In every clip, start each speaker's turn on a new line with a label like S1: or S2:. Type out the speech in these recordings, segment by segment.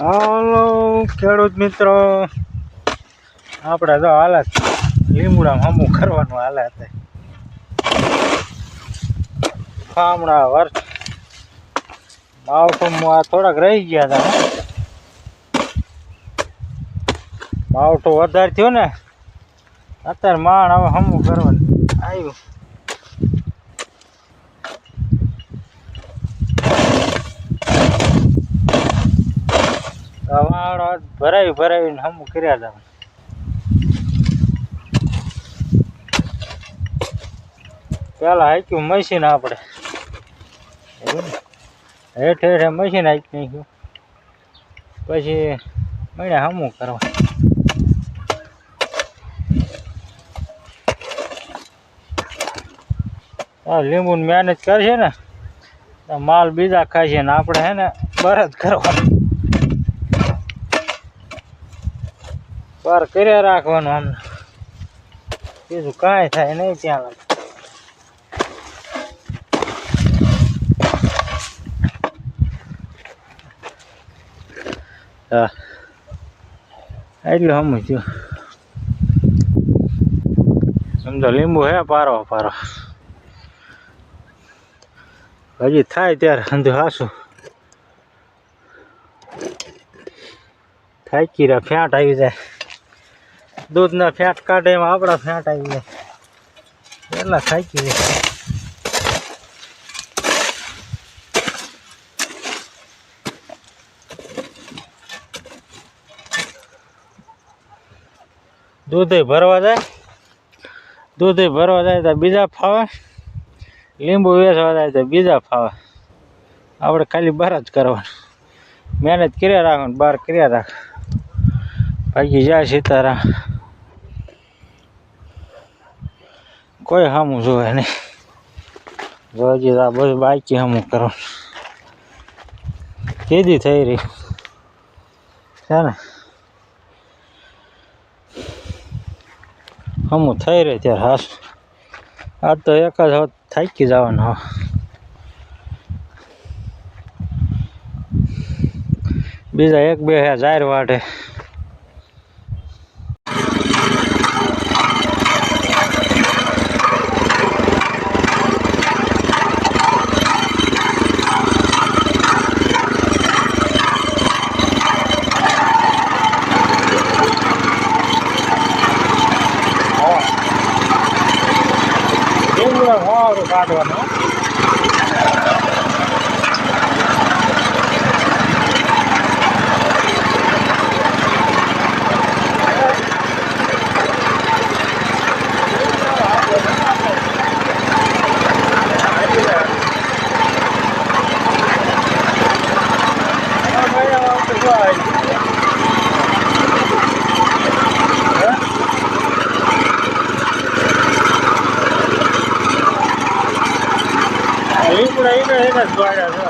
S1: હાલો, ખેડૂત મિત્રો. આપણે તો હાલત લીમડામાં હમું કરવાનું હાલત ફામડા વર્ષ. માવઠુંમાં આ થોડાક રહી ગયા હતા. માવઠું વધારે થયો ને, અત્યારે માણ હવે હમું કરવાનું. આવ્યું. વાળો ભરાવી ભરાવીને હમું કર્યા હતા પેલા હાક્યું મશીન આપણે હેઠ હેઠે મશીન હાકી નાખ્યું પછી મને હમું કરવા. લીંબુ મહેનત કરશે ને માલ બીજા ખાશે ને આપણે હે ને બરત કરવાનું. બાર કર્યા રાખવાનું આમને બીજું કાંઈ થાય નહીં ત્યાં. હા. એટલું સમજ્યું સમજો લીંબુ હે પારો પારો. હજી થાય ત્યારે સમજો હાસું. થાકી રહ્યા ફેંટ આવી જાય. દૂધના ફેટ કાઢે એમાં આપણા ફેંટ આવી જાય. એટલા ખાઈ જાય દૂધે ભરવા જાય. દૂધે ભરવા જાય તો બીજા ફાવે. લીંબુ વેચવા જાય તો બીજા ફાવે. આપણે ખાલી બહાર જ કરવાનું. મહેનત કર્યા રાખવાનું બહાર કર્યા રાખ. ભાગી જાય સીતારામ. કોઈ સામું જોવે નહીં. જો હજી આ બધું બાકી સામું કરો. કેદી થઈ રહી. છે ને? હમું થઈ રહે ત્યારે હાસ આજ તો એક જ થાકી જવાનું હા બીજા એક બે હે જાહેર વાટે That's right.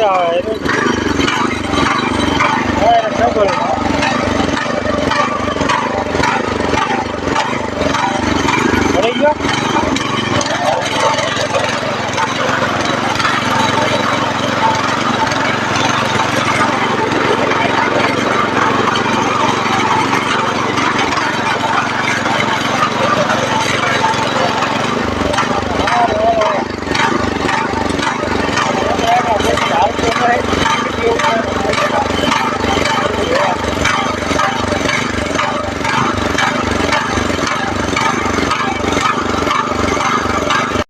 S1: આવે.